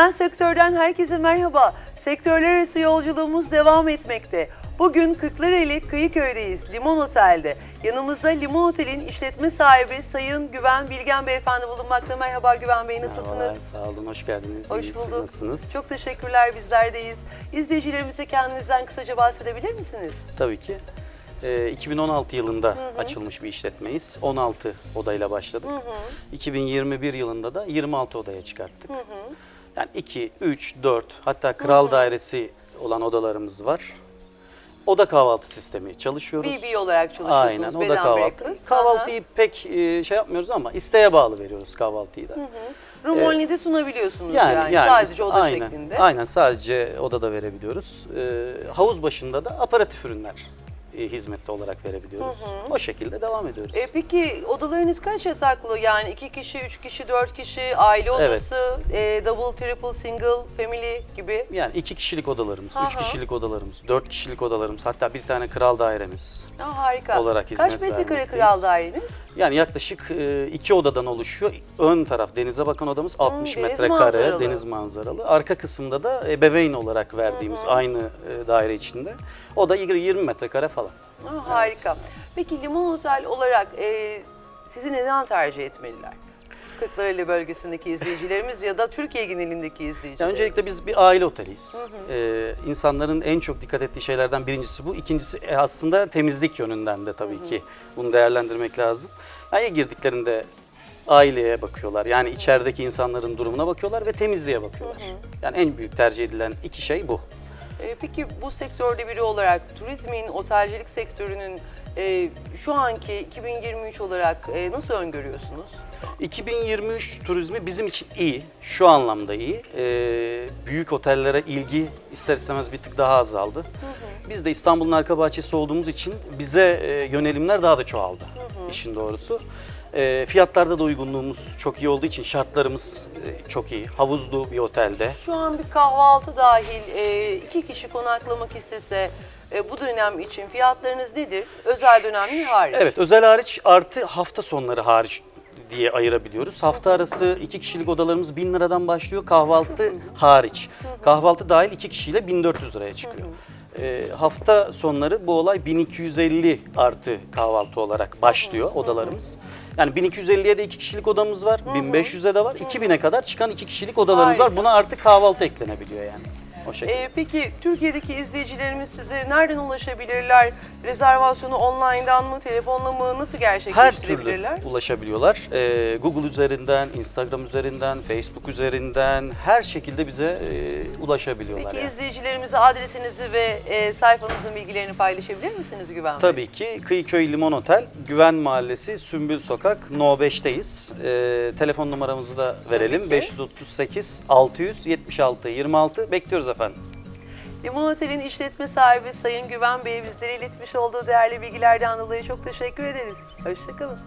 Tren sektörden herkese merhaba. Sektörler arası yolculuğumuz devam etmekte. Bugün Kırklareli Kıyıköy'deyiz, Limon Otel'de. Yanımızda Limon Otel'in işletme sahibi Sayın Güven Bilgen Beyefendi bulunmakta. Merhaba Güven Bey, nasılsınız? sağ olun, hoş geldiniz. Hoş İyi, bulduk. Siz nasılsınız? Çok teşekkürler, bizlerdeyiz. İzleyicilerimize kendinizden kısaca bahsedebilir misiniz? Tabii ki. Ee, 2016 yılında açılmış bir işletmeyiz. 16 odayla başladık. 2021 yılında da 26 odaya çıkarttık. Yani 2, 3, 4 hatta kral dairesi olan odalarımız var. Oda kahvaltı sistemi çalışıyoruz. BB olarak çalışıyorsunuz, Aynen, oda bed and kahvaltı. breakfast. Kahvaltıyı pek e, şey yapmıyoruz ama isteğe bağlı veriyoruz kahvaltıyı da. Room only'de sunabiliyorsunuz yani sadece oda aynen, şeklinde. Aynen sadece odada verebiliyoruz. Ee, havuz başında da aparatif ürünler e, hizmeti olarak verebiliyoruz. O şekilde devam ediyoruz. E peki odalarınız kaç yataklı? Yani iki kişi, üç kişi, dört kişi, aile Evet. odası, e, double, triple, single, family gibi. yani iki kişilik odalarımız, Aha. üç kişilik odalarımız, dört kişilik odalarımız, hatta bir tane kral dairemiz. Ha, harika. Olarak Kaç hizmet metrekare vermekteyiz. kral daireniz? Yani yaklaşık e, iki odadan oluşuyor. Ön taraf denize bakan odamız 60 deniz metrekare manzaralı. deniz manzaralı. Arka kısımda da ebeveyn olarak verdiğimiz aynı e, daire içinde. O da 20 metrekare falan. Ha, harika. Peki Limon Otel olarak e, sizi neden tercih etmeliler? Kırklareli bölgesindeki izleyicilerimiz ya da Türkiye genelindeki izleyicilerimiz. Ya öncelikle biz bir aile oteliyiz. Ee, insanların en çok dikkat ettiği şeylerden birincisi bu. İkincisi e, aslında temizlik yönünden de tabii ki bunu değerlendirmek lazım. Yani girdiklerinde aileye bakıyorlar. Yani içerideki insanların durumuna bakıyorlar ve temizliğe bakıyorlar. Yani en büyük tercih edilen iki şey bu. E, peki bu sektörde biri olarak turizmin, otelcilik sektörünün e, şu anki 2023 olarak e, nasıl öngörüyorsunuz? 2023 turizmi bizim için iyi, şu anlamda iyi. Ee, büyük otellere ilgi ister istemez bir tık daha azaldı. Biz de İstanbul'un arka bahçesi olduğumuz için bize e, yönelimler daha da çoğaldı işin doğrusu. E, fiyatlarda da uygunluğumuz çok iyi olduğu için şartlarımız e, çok iyi. Havuzlu bir otelde. Şu an bir kahvaltı dahil e, iki kişi konaklamak istese e, bu dönem için fiyatlarınız nedir? Özel dönemli hariç. Evet özel hariç artı hafta sonları hariç diye ayırabiliyoruz. Hafta arası iki kişilik odalarımız 1000 liradan başlıyor kahvaltı hariç. Kahvaltı dahil iki kişiyle 1400 liraya çıkıyor. Ee, hafta sonları bu olay 1250 artı kahvaltı olarak başlıyor odalarımız. Yani 1250'ye de iki kişilik odamız var, 1500'e de var, 2000'e kadar çıkan iki kişilik odalarımız var. Buna artık kahvaltı eklenebiliyor yani. O şekilde. E, peki Türkiye'deki izleyicilerimiz size nereden ulaşabilirler? Rezervasyonu online'dan mı, telefonla mı, nasıl Her gerçekleştirebilirler? türlü ulaşabiliyorlar. Ee, Google üzerinden, Instagram üzerinden, Facebook üzerinden her şekilde bize e, ulaşabiliyorlar. Peki yani. izleyicilerimize adresinizi ve e, sayfanızın bilgilerini paylaşabilir misiniz Güven Bey? Tabii ki Kıyıköy Limon Otel, Güven Mahallesi, Sümbül Sokak, No 5'teyiz. Ee, telefon numaramızı da verelim. ki. 538 676 26 bekliyoruz efendim. Limon Otel'in işletme sahibi Sayın Güven Bey'e bizlere iletmiş olduğu değerli bilgilerden dolayı çok teşekkür ederiz. Hoşçakalın.